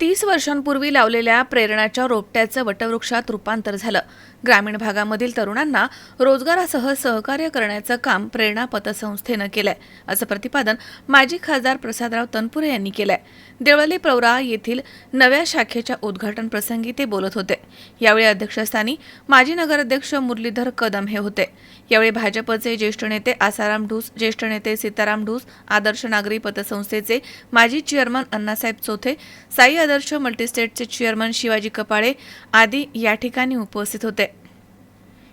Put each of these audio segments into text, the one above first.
तीस वर्षांपूर्वी लावलेल्या प्रेरणाच्या रोपट्याचं वटवृक्षात रूपांतर झालं. ग्रामीण भागामधील तरुणांना रोजगारासह सहकार्य करण्याचं काम प्रेरणा पतसंस्थेनं केलंय असं प्रतिपादन माजी खासदार प्रसादराव तनपुरे यांनी केलंय. देवळाली प्रवरा येथील नव्या शाखेच्या उद्घाटन प्रसंगी ते बोलत होते. यावेळी अध्यक्षस्थानी माजी नगराध्यक्ष मुरलीधर कदम हे होते. यावेळी भाजपचे ज्येष्ठ नेते आसाराम ढूस ज्येष्ठ नेते सीताराम ढूस आदर्श नागरी पतसंस्थेचे माजी चेअरमन अण्णासाहेब चोथे साई आदर्श मल्टीस्टेटचे चेअरमन शिवाजी कपाळे आदी या ठिकाणी उपस्थित होते.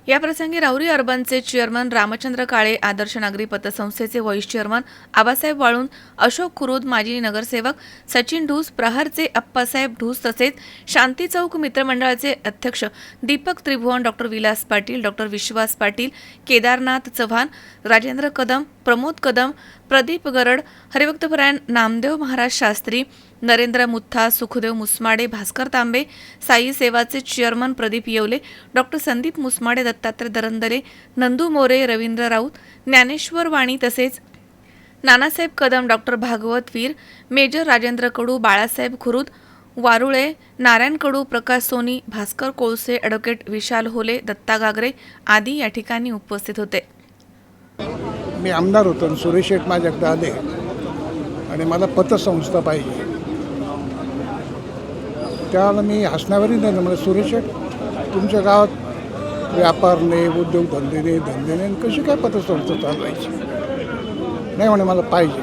याप्रसंगी राऊरी अर्बनचे चेअरमन रामचंद्र काळे आदर्श नागरी पतसंस्थेचे व्हाईस चेअरमन आबासाहेब वाळून अशोक खुरुद माजी नगरसेवक सचिन ढूस प्रहारचे अप्पासाहेब ढूस तसेच शांती चौक मित्रमंडळाचे अध्यक्ष दीपक त्रिभुवन डॉक्टर विलास पाटील डॉक्टर विश्वास पाटील केदारनाथ चव्हाण राजेंद्र कदम प्रमोद कदम प्रदीप गरड हरिभक्तपरायण नामदेव महाराज शास्त्री नरेंद्र मुथा सुखदेव मुसमाडे भास्कर तांबे साई सेवाचे चेअरमन प्रदीप येवले डॉक्टर संदीप मुसमाडे दत्तात्रय दरंदले नंदू मोरे रवींद्र राऊत ज्ञानेश्वर वाणी तसेच Nanasaheb Kadam doctor Bhagwat Veer major Rajendra Kadu Balasaheb Khurud Warule Narayan Kadu Prakash Soni Bhaskar Kolse advocate Vishal Hole Datta Gagare आदी या ठिकाणी उपस्थित होते. मी आमदार होतो आणि सुरेश शेठ माझ्याकडे आले आणि मला पतसंस्था पाहिजे. त्यावेळेला मी हसण्यावरही नाही म्हणजे सुरेश तुमच्या गावात व्यापार नाही उद्योगधंदे नाही धंदे नाही कशी काय पतसंस्था चालवायची? नाही म्हणे मला पाहिजे.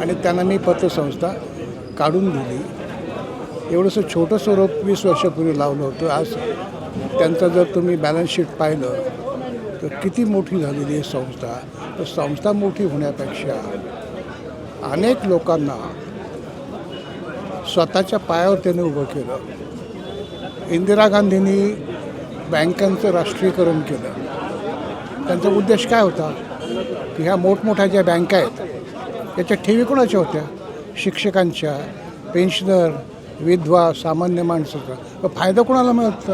आणि त्यांना मी पतसंस्था काढून दिली. एवढंसं छोटं स्वरूप वीस वर्षापूर्वी लावलं होतं. आज त्यांचं जर तुम्ही बॅलन्स शीट पाहिलं तर किती मोठी झालेली आहे संस्था. तर संस्था मोठी होण्यापेक्षा अनेक लोकांना स्वतःच्या पायावर त्याने उभं केलं. इंदिरा गांधींनी बँकांचं राष्ट्रीयकरण केलं. त्यांचा उद्देश काय होता? की ह्या मोठमोठ्या ज्या बँका आहेत याच्या ठेवी कोणाच्या होत्या? शिक्षकांच्या पेन्शनर विधवा सामान्य माणसाचा. व फायदा कोणाला मिळत?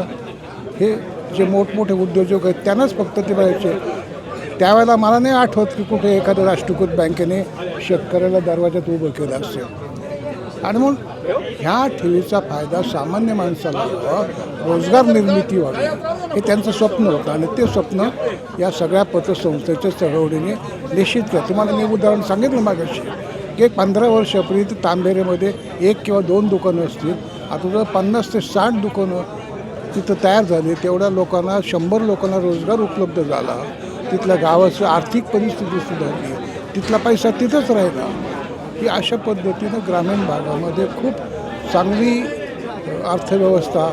हे जे मोठमोठे उद्योजक आहेत त्यांनाच फक्त ते मिळायचे. त्यावेळेला मला नाही आठवत की कुठे एखाद्या राष्ट्रीयकृत बँकेने शेतकऱ्याला दरवाजात उभं केलं असेल. आणि मग ह्या ठेवीचा फायदा सामान्य माणसाला व्हावा, रोजगार निर्मिती व्हावी हे त्यांचं स्वप्न होतं. आणि ते स्वप्न या सगळ्या पतसंस्थेच्या चळवळीने निश्चित केलं. तुम्हाला मी उदाहरण सांगितलं मागाशी की एक पंधरा वर्षापूर्वी ते तांबेरेमध्ये एक किंवा दोन दुकानं असतील. आता जर पन्नास ते साठ दुकानं तिथं तयार झाली तेवढ्या लोकांना शंभर लोकांना रोजगार उपलब्ध झाला. तिथल्या गावाची आर्थिक परिस्थिती सुधारली. तिथला पैसा तिथंच राहिला. ही अशा पद्धतीनं ग्रामीण भागामध्ये खूप चांगली अर्थव्यवस्था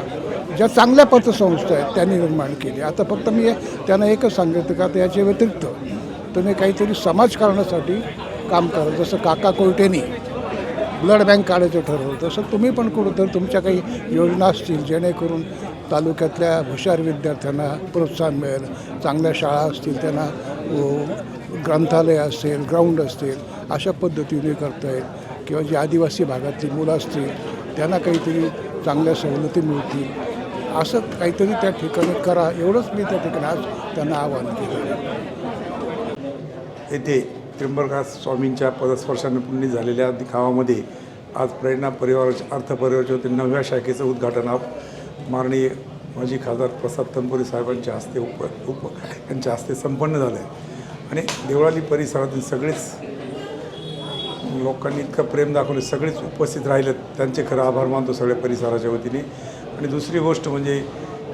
ज्या चांगल्या पतसंस्था आहेत त्यांनी निर्माण केली. आता फक्त मी त्यांना एकच सांगितलं का आता याच्या व्यतिरिक्त तुम्ही काहीतरी समाजकारणासाठी काम करा. जसं काका कोयटेनी ब्लड बँक काढायचं ठरवलं तसं तुम्ही पण कुठं तर तुमच्या काही योजना असतील जेणेकरून तालुक्यातल्या हुशार विद्यार्थ्यांना प्रोत्साहन मिळेल. चांगल्या शाळा असतील त्यांना ग्रंथालय असेल ग्राउंड असतील अशा पद्धतीने करता येईल. किंवा जी आदिवासी भागातली मुलं असतील त्यांना काहीतरी चांगल्या सवलती मिळतील. असं काहीतरी त्या ठिकाणी करा. एवढंच मी त्या ठिकाणी आज त्यांना आवाहन केलं. येथे त्र्यंबकदास स्वामींच्या पदस्पर्शाने पुण्य झालेल्या गावामध्ये आज प्रेरणा परिवाराच्या अर्थ परिवाराच्या नवव्या शाखेचं उद्घाटन आप माननीय माजी खासदार प्रसाद तनपुरी साहेबांच्या हस्ते उप उप यांच्या हस्ते संपन्न झालं आहे आणि देवळाली परिसरातील सगळेच लोकांनी इतकं प्रेम दाखवले सगळेच उपस्थित राहिलेत त्यांचे खरं आभार मानतो सगळ्या परिसराच्या वतीने. आणि दुसरी गोष्ट म्हणजे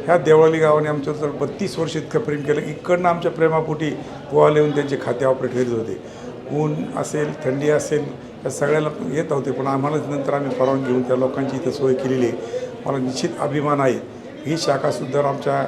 ह्या देवळाली गावाने आमच्या जर बत्तीस वर्ष इतकं प्रेम केलं. इकडनं आमच्या प्रेमापोटी गोवा येऊन त्यांचे खाते ऑपरेट करीत होते. ऊन असेल थंडी असेल या सगळ्याला येत होते पण आम्हालाच नंतर आम्ही परवानगी घेऊन त्या लोकांची इथं सोय केलेली आहे. मला निश्चित अभिमान आहे. ही शाखासुद्धा आमच्या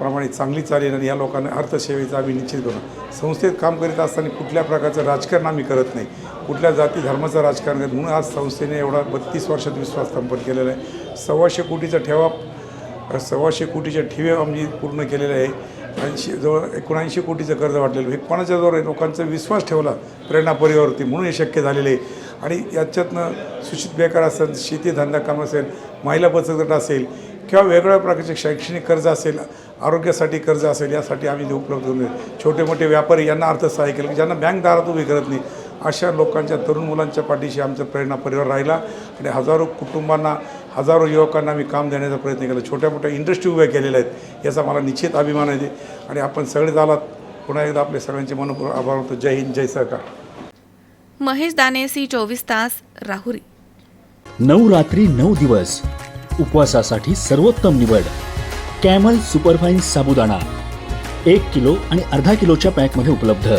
प्रमाणे चांगली चालेल आणि या लोकांना अर्थसेवेचा आम्ही निश्चित करू. संस्थेत काम करीत असताना कुठल्या प्रकारचं राजकारण आम्ही करत नाही. कुठल्या जाती धर्माचं राजकारण करत म्हणून आज संस्थेने एवढा बत्तीस वर्षात विश्वास स्थापन केलेला आहे. सव्वाशे कोटीचा ठेवा सव्वाशे कोटीच्या ठेवे आम्ही पूर्ण केलेले आहे. ऐंशी जवळ एकोणऐंशी कोटीचं कर्ज वाटलेलं हे कोणाच्या जवळ लोकांचा विश्वास ठेवला प्रेरणा परिवारवरती म्हणून हे शक्य झालेले आहे. आणि याच्यातनं सूचित बेकार असेल शेती धंदा काम असेल महिला बचत गट असेल किंवा वेगवेगळ्या प्रकारचे शैक्षणिक कर्ज असेल आरोग्यासाठी कर्ज असेल यासाठी आम्ही ते उपलब्ध करून. छोटे मोठे व्यापारी यांना अर्थसहाय्य केलं ज्यांना बँक दारात उभी करत नाही अशा लोकांच्या तरुण मुलांच्या पाठीशी आमचा प्रेरणा परिवार राहिला. आणि हजारो कुटुंबांना हजारो युवकांना आम्ही काम देण्याचा प्रयत्न केला. छोट्या मोठ्या इंडस्ट्री उभ्या केलेल्या आहेत याचा मला निश्चित अभिमान आहे. आणि आपण सगळे झालात. पुन्हा एकदा आपले सगळ्यांचे मनपूर्वक आभार होतो जय हिंद जय सहकार महेश दाने सी चोवीस तास राहुरी. नऊ रात्री नऊ दिवस. उपवासासाठी सर्वोत्तम निवड. Camel superfine sabudana. एक किलो आणि अर्धा किलोच्या पॅकमध्ये उपलब्ध.